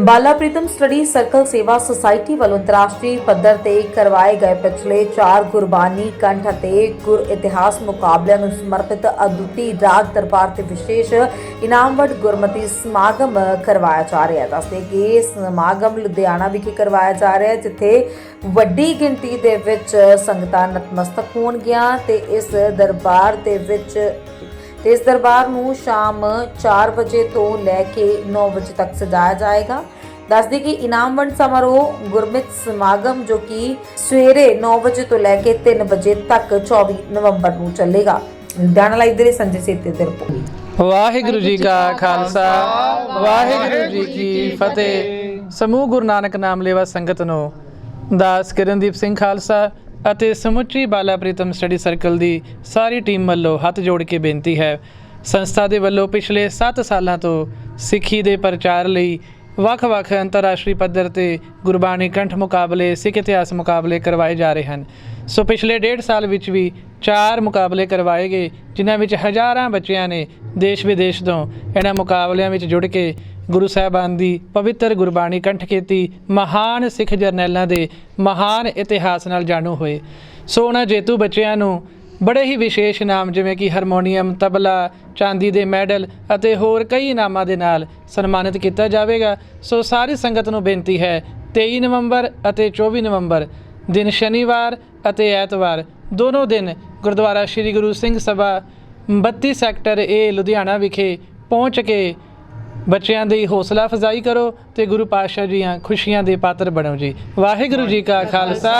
Bala Pritam study circle Sewa society ਵੱਲੋਂ ਅੰਤਰਰਾਸ਼ਟਰੀ ਪੱਧਰ ਤੇ ਕਰਵਾਏ ਗਏ ਪਿਛਲੇ 4 ਗੁਰਬਾਨੀ ਕੰਠ ਅਤੇ ਗੁਰ ਇਤਿਹਾਸ ਮੁਕਾਬਲਿਆਂ ਨੂੰ ਸਮਰਪਿਤ ਅਦੁੱਤੀ ਰਾਗ ਦਰਬਾਰ ਤੇ ਵਿਸ਼ੇਸ਼ ਇਨਾਮਵਟ ਗੁਰਮਤੀ ਸਮਾਗਮ ਕਰਵਾਇਆ ਜਾ ਰਿਹਾ ਹੈ। ਦੱਸਦੇ ਕਿ ਸਮਾਗਮ ਲੁਧਿਆਣਾ ਵਿਖੇ ਕਰਵਾਇਆ ਜਾ ਰਿਹਾ ਹੈ, ਜਿੱਥੇ ਵੱਡੀ ਗਿਣਤੀ ਦੇ ਵਿੱਚ ਸੰਗਤਾਂ ਨਤਮਸਤਕ ਹੋਣਗੀਆਂ ਤੇ ਇਸ ਦਰਬਾਰ ਦੇ ਵਿੱਚ ਤੇ ਇਸ ਦਰਬਾਰ ਨੂੰ ਸ਼ਾਮ 4 ਵਜੇ ਤੋਂ ਲੈ ਕੇ 9 ਵਜੇ ਤੱਕ ਸਜਾਇਆ ਜਾਏਗਾ। ਦੱਸਦੇ ਕਿ ਇਨਾਮ ਵੰਡ ਸਮਾਰੋਹ ਗੁਰਮਿਤ ਸਮਾਗਮ ਜੋ ਕਿ ਸਵੇਰੇ 9 ਵਜੇ ਤੋਂ ਲੈ ਕੇ 3 ਵਜੇ ਤੱਕ 24 ਨਵੰਬਰ ਨੂੰ ਚੱਲੇਗਾ। ਲੁਧਿਆਣਾ ਲਾਈਵ ਦੇ ਸੰਜੇ ਸੇਤੇ ਦੇ ਰਿਪੋਰਟ। ਵਾਹਿਗੁਰੂ ਜੀ ਕਾ ਖਾਲਸਾ ਵਾਹਿਗੁਰੂ ਜੀ ਕੀ ਫਤਿਹ। ਸਮੂਹ ਗੁਰੂ ਨਾਨਕ ਨਾਮ ਲੈਵਾ ਸੰਗਤ ਨੂੰ ਦਾਸ ਕਿਰਨਦੀਪ ਸਿੰਘ ਖਾਲਸਾ ਅਤੇ ਸਮੁੱਚੀ ਬਾਲਾ ਪ੍ਰੀਤਮ ਸਟੱਡੀ ਸਰਕਲ ਦੀ ਸਾਰੀ ਟੀਮ ਵੱਲੋਂ ਹੱਥ ਜੋੜ ਕੇ ਬੇਨਤੀ ਹੈ। ਸੰਸਥਾ ਦੇ ਵੱਲੋਂ ਪਿਛਲੇ 7 ਸਾਲਾਂ ਤੋਂ ਸਿੱਖੀ ਦੇ ਪ੍ਰਚਾਰ ਲਈ ਵੱਖ-ਵੱਖ ਅੰਤਰਰਾਸ਼ਟਰੀ ਪੱਧਰ ਤੇ ਗੁਰਬਾਣੀ ਕੰਠ ਮੁਕਾਬਲੇ, ਸਿੱਖ ਇਤਿਹਾਸ ਮੁਕਾਬਲੇ ਕਰਵਾਏ ਜਾ ਰਹੇ ਹਨ। ਸੋ ਪਿਛਲੇ ਡੇਢ ਸਾਲ ਵਿੱਚ ਵੀ ਚਾਰ ਮੁਕਾਬਲੇ ਕਰਵਾਏ ਗਏ, ਜਿਨ੍ਹਾਂ ਵਿੱਚ ਹਜ਼ਾਰਾਂ ਬੱਚਿਆਂ ਨੇ ਦੇਸ਼ ਵਿਦੇਸ਼ ਤੋਂ ਇਹਨਾਂ ਮੁਕਾਬਲਿਆਂ ਵਿੱਚ ਜੁੜ ਕੇ ਗੁਰੂ ਸਾਹਿਬਾਨ ਦੀ ਪਵਿੱਤਰ ਗੁਰਬਾਣੀ ਕੰਠ ਕੀਤੀ, ਮਹਾਨ ਸਿੱਖ ਜਰਨੈਲਾਂ ਦੇ ਮਹਾਨ ਇਤਿਹਾਸ ਨਾਲ ਜਾਣੂ ਹੋਏ। ਸੋ ਉਹਨਾਂ ਜੇਤੂ ਬੱਚਿਆਂ ਨੂੰ ਬੜੇ ਹੀ ਵਿਸ਼ੇਸ਼ ਇਨਾਮ ਜਿਵੇਂ ਕਿ ਹਾਰਮੋਨੀਅਮ, ਤਬਲਾ, ਚਾਂਦੀ ਦੇ ਮੈਡਲ ਅਤੇ ਹੋਰ ਕਈ ਇਨਾਮਾਂ ਦੇ ਨਾਲ ਸਨਮਾਨਿਤ ਕੀਤਾ ਜਾਵੇਗਾ। ਸੋ ਸਾਰੀ ਸੰਗਤ ਨੂੰ ਬੇਨਤੀ ਹੈ 23 ਨਵੰਬਰ ਅਤੇ 24 ਨਵੰਬਰ, ਦਿਨ ਸ਼ਨੀਵਾਰ ਅਤੇ ਐਤਵਾਰ, ਦੋਨੋਂ ਦਿਨ ਗੁਰਦੁਆਰਾ ਸ੍ਰੀ ਗੁਰੂ ਸਿੰਘ ਸਭਾ 32 ਸੈਕਟਰ ਏ, ਲੁਧਿਆਣਾ ਵਿਖੇ ਪਹੁੰਚ ਕੇ ਬੱਚਿਆਂ ਦੀ ਹੌਸਲਾ ਅਫਜ਼ਾਈ ਕਰੋ ਤੇ ਗੁਰੂ ਪਾਤਸ਼ਾਹ ਜੀਆਂ ਖੁਸ਼ੀਆਂ ਦੇ ਪਾਤਰ ਬਣੋ ਜੀ। ਵਾਹਿਗੁਰੂ ਜੀ ਕਾ ਖਾਲਸਾ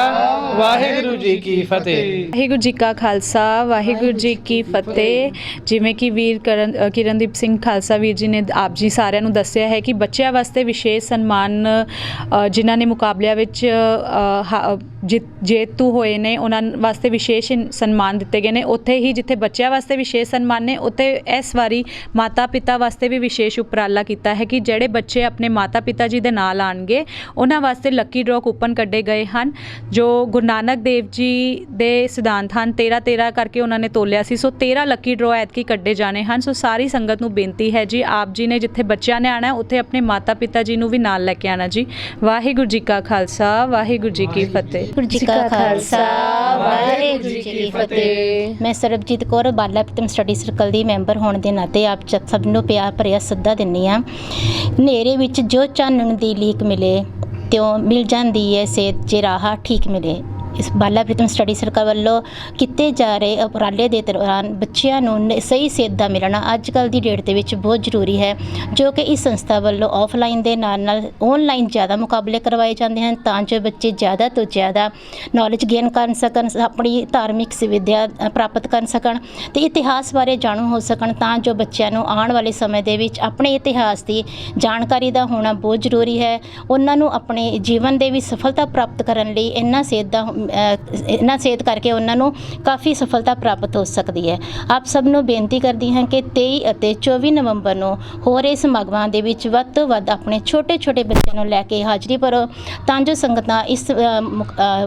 ਵਾਹਿਗੁਰੂ ਜੀ ਕੀ ਫਤਿਹ। ਵਾਹਿਗੁਰੂ ਜੀ ਕਾ ਖਾਲਸਾ ਵਾਹਿਗੁਰੂ ਜੀ ਕੀ ਫਤਿਹ। ਜਿਵੇਂ ਕਿ ਵੀਰ ਕਰਨ ਅ, ਕਿਰਨਦੀਪ ਸਿੰਘ ਖਾਲਸਾ ਵੀਰ ਜੀ ਨੇ ਆਪ ਜੀ ਸਾਰਿਆਂ ਨੂੰ ਦੱਸਿਆ ਹੈ ਕਿ ਬੱਚਿਆਂ ਵਾਸਤੇ ਵਿਸ਼ੇਸ਼ ਸਨਮਾਨ ਅ, ਜਿਨ੍ਹਾਂ ਨੇ ਮੁਕਾਬਲਿਆਂ ਵਿੱਚ ਅ, ਹਾ- ਜਿ- ਜੇਤੂ ਹੋਏ ਨੇ ਉਹਨਾਂ ਵਾਸਤੇ ਵਿਸ਼ੇਸ਼ ਇਨ- ਸਨਮਾਨ ਦਿੱਤੇ ਗਏ ਨੇ। ਉੱਥੇ ਹੀ ਜਿੱਥੇ ਬੱਚਿਆਂ ਵਾਸਤੇ ਵਿਸ਼ੇਸ਼ ਸਨਮਾਨ ਨੇ ਉੱਥੇ ਇਸ ਵਾਰੀ ਮਾਤਾ ਪਿਤਾ ਵਾਸਤੇ ਵੀ ਵਿਸ਼ੇਸ਼ ਉਪਰਾਲਾ ਕੀਤਾ ਹੈ ਕਿ ਜਿਹੜੇ ਬੱਚੇ ਆਪਣੇ ਮਾਤਾ ਪਿਤਾ ਜੀ ਦੇ ਨਾਲ ਆਣਗੇ ਉਹਨਾਂ ਵਾਸਤੇ ਲੱਕੀ ਡਰਾਅ ਕੂਪਨ ਕੱਢੇ ਗਏ ਹਨ ਜੋ ਗੁਰੂ ਨਾਨਕ ਦੇਵ ਜੀ ਦੇ ਸਿਧਾਂਤ ਹਨ। 13 13 ਕਰਕੇ ਉਹਨਾਂ ਨੇ ਤੋਲਿਆ ਸੀ। ਸੋ 13 ਲੱਕੀ ਡਰਾਅ ਐਤਕੀ ਕੱਢੇ ਜਾਣੇ ਹਨ। ਸੋ ਸਾਰੀ ਸੰਗਤ ਨੂੰ ਬੇਨਤੀ ਹੈ ਜੀ ਆਪ ਜੀ ਨੇ ਜਿੱਥੇ ਬੱਚਿਆਂ ਨੇ ਆਣਾ ਉੱਥੇ ਆਪਣੇ ਮਾਤਾ ਪਿਤਾ ਜੀ ਨੂੰ ਵੀ ਨਾਲ ਲੈ ਕੇ ਆਣਾ ਜੀ। ਵਾਹਿਗੁਰੂ ਜੀ ਕਾ ਖਾਲਸਾ ਵਾਹਿਗੁਰੂ ਜੀ ਕੀ ਫਤਿਹ। ਵਾਹਿਗੁਰੂ ਜੀ ਕਾ ਖਾਲਸਾ ਵਾਹਿਗੁਰੂ ਜੀ ਕੀ ਫਤਿਹ। ਮੈਂ ਸਰਬਜੀਤ ਕੌਰ ਬਾਲਾ ਪ੍ਰੀਤਮ ਸਟੱਡੀ ਸਰਕਲ ਦੀ ਮੈਂਬਰ ਹੋਣ ਦੇ ਨਾਤੇ ਆਪ ਸਭ ਨੂੰ ਪਿਆਰ ਭਰਿਆ ਸੱਦਾ ਦਿੰਨੀ ਆ। ਹਨੇਰੇ ਵਿੱਚ ਜੋ ਚਾਨਣ ਦੀ ਲੀਕ ਮਿਲੇ, ਤਿਉ ਮਿਲ ਜਾਂਦੀ ਹੈ ਸੇਧ ਜੇ ਰਾਹ ਠੀਕ ਮਿਲੇ। ਇਸ ਬਾਲਾ ਪ੍ਰੀਤਮ ਸਟੱਡੀ ਸਰਕਲ ਵੱਲੋਂ ਕੀਤੇ ਜਾ ਰਹੇ ਉਪਰਾਲੇ ਦੇ ਦੌਰਾਨ ਬੱਚਿਆਂ ਨੂੰ ਸਹੀ ਸੇਧ ਦਾ ਮਿਲਣਾ ਅੱਜ ਕੱਲ ਦੀ ਡੇਟ ਦੇ ਵਿੱਚ ਬਹੁਤ ਜ਼ਰੂਰੀ ਹੈ, ਜੋ ਕਿ ਇਸ ਸੰਸਥਾ ਵੱਲੋਂ ਆਫਲਾਈਨ ਦੇ ਨਾਲ ਨਾਲ ਆਨਲਾਈਨ ਜ਼ਿਆਦਾ ਮੁਕਾਬਲੇ ਕਰਵਾਏ ਜਾਂਦੇ ਹਨ, ਤਾਂ ਜੋ ਬੱਚੇ ਜ਼ਿਆਦਾ ਤੋਂ ਜ਼ਿਆਦਾ ਨੌਲੇਜ ਗੇਨ ਕਰ ਸਕਣ ਆਪਣੀ ਧਾਰਮਿਕ ਸਿਵਿਧਿਆ ਪ੍ਰਾਪਤ ਕਰ ਸਕਣ ਤੇ ਇਤਿਹਾਸ ਬਾਰੇ ਜਾਣੂ ਹੋ ਸਕਣ, ਤਾਂ ਜੋ ਬੱਚਿਆਂ ਨੂੰ ਆਉਣ ਵਾਲੇ ਸਮੇਂ ਦੇ ਵਿੱਚ ਆਪਣੇ ਇਤਿਹਾਸ ਦੀ ਜਾਣਕਾਰੀ ਦਾ ਹੋਣਾ ਬਹੁਤ ਜ਼ਰੂਰੀ ਹੈ। ਉਹਨਾਂ ਨੂੰ ਆਪਣੇ ਜੀਵਨ ਦੇ ਵਿੱਚ ਸਫਲਤਾ ਪ੍ਰਾਪਤ ਕਰਨ ਲਈ ਇਹਨਾਂ ਸੇਧ ਦਾ ਇਹਨਾਂ ਸੇਧ ਕਰਕੇ ਉਹਨਾਂ ਨੂੰ ਕਾਫੀ ਸਫਲਤਾ ਪ੍ਰਾਪਤ ਹੋ ਸਕਦੀ ਹੈ। ਆਪ ਸਭ ਨੂੰ ਬੇਨਤੀ ਕਰਦੀ ਹਾਂ ਕਿ 23 ਅਤੇ 24 ਨਵੰਬਰ ਨੂੰ ਹੋ ਰਹੇ ਸਮਾਗਮਾਂ ਦੇ ਵਿੱਚ ਵੱਧ ਤੋਂ ਵੱਧ ਆਪਣੇ ਛੋਟੇ ਛੋਟੇ ਬੱਚਿਆਂ ਨੂੰ ਲੈ ਕੇ ਹਾਜ਼ਰੀ ਭਰੋ ਤਾਂ ਜੋ ਸੰਗਤਾਂ ਇਸ ਮੁਕ- ਅ,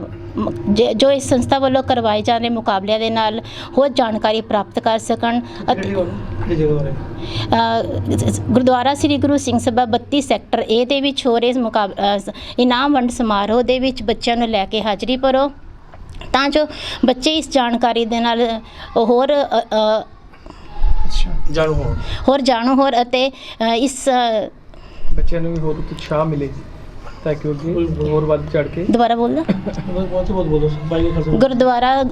ਜੋ ਇਸ ਸੰਸਥਾ ਵੱਲੋਂ ਕਰਵਾਏ ਜਾ ਰਹੇ ਮੁਕਾਬਲਿਆਂ ਦੇ ਨਾਲ ਹੋਰ ਜਾਣਕਾਰੀ ਪ੍ਰਾਪਤ ਕਰ ਸਕਣ ਅਤੇ ਗੁਰਦੁਆਰਾ ਸ੍ਰੀ ਗੁਰੂ ਸਿੰਘ ਸਭਾ 32 ਸੈਕਟਰ ਏ ਦੇ ਵਿੱਚ ਹੋ ਰਹੇ ਇਨਾਮ ਵੰਡ ਸਮਾਰੋਹ ਦੇ ਵਿੱਚ ਬੱਚਿਆਂ ਨੂੰ ਲੈ ਕੇ ਹਾਜ਼ਰੀ ਭਰੋ। ਤਾਂ ਜੋ ਬੱਚੇ ਇਸ ਜਾਣਕਾਰੀ ਦੇ ਨਾਲ ਹੋਰ ਜਾਣੂ ਹੋਰ ਜਾਣੂ ਹੋਰ ਅਤੇ ਇਸ ਬੱਚਿਆਂ ਨੂੰ ਵੀ ਹੋਰ ਉਤਸ਼ਾਹ ਮਿਲੇ ਤਾਂ ਕਿ ਅੱਗੇ ਹੋਰ ਵੱਧ ਚੜ ਕੇ। ਦੁਬਾਰਾ ਬੋਲਣਾ? ਬਹੁਤ ਬਹੁਤ ਬੋਲੋ ਬਾਈ ਗੁਰਦੁਆਰਾ ਅ,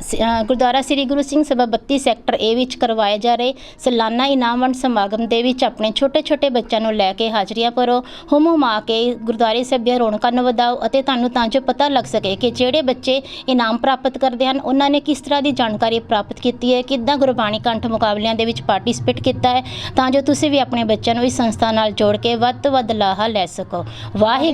ਸ- ਅ, ਗੁਰਦੁਆਰਾ ਸ੍ਰੀ ਗੁਰੂ ਸਿੰਘ ਸਭਾ 32 ਸੈਕਟਰ ਏ ਵਿੱਚ ਕਰਵਾਏ ਜਾ ਰਹੇ ਸਾਲਾਨਾ ਇਨਾਮ ਵੰਡ ਸਮਾਗਮ ਦੇ ਵਿੱਚ ਆਪਣੇ ਛੋਟੇ-ਛੋਟੇ ਬੱਚਿਆਂ ਨੂੰ ਲੈ ਕੇ ਹਾਜ਼ਰੀਆਂ ਭਰੋ। ਹੁਮ ਹੁਮਾ ਕੇ ਗੁਰਦੁਆਰੇ ਸਾਹਿਬ ਦੀਆਂ ਰੌਣਕਾਂ ਨੂੰ ਵਧਾਓ ਅਤੇ ਤੁਹਾਨੂੰ ਤਾਂ ਜੋ ਪਤਾ ਲੱਗ ਸਕੇ ਕਿ ਜਿਹੜੇ ਬੱਚੇ ਇਨਾਮ ਪ੍ਰਾਪਤ ਕਰਦੇ ਹਨ ਉਹਨਾਂ ਨੇ ਕਿਸ ਤਰ੍ਹਾਂ ਦੀ ਜਾਣਕਾਰੀ ਪ੍ਰਾਪਤ ਕੀਤੀ ਹੈ ਕਿੱਦਾਂ ਗੁਰਬਾਣੀ ਕੰਠ ਮੁਕਾਬਲਿਆਂ ਦੇ ਵਿੱਚ ਪਾਰਟਿਸਿਪੇਟ ਕੀਤਾ ਹੈ। ਤਾਂ ਜੋ ਤੁਸੀਂ ਵੀ ਆਪਣੇ ਬੱਚਿਆਂ ਨੂੰ ਇਸ ਸੰਸਥਾ ਨਾਲ ਜੋੜ ਕੇ ਵੱਧ ਤੋਂ ਵੱਧ ਲਾਹਾ ਲੈ ਸਕੋ।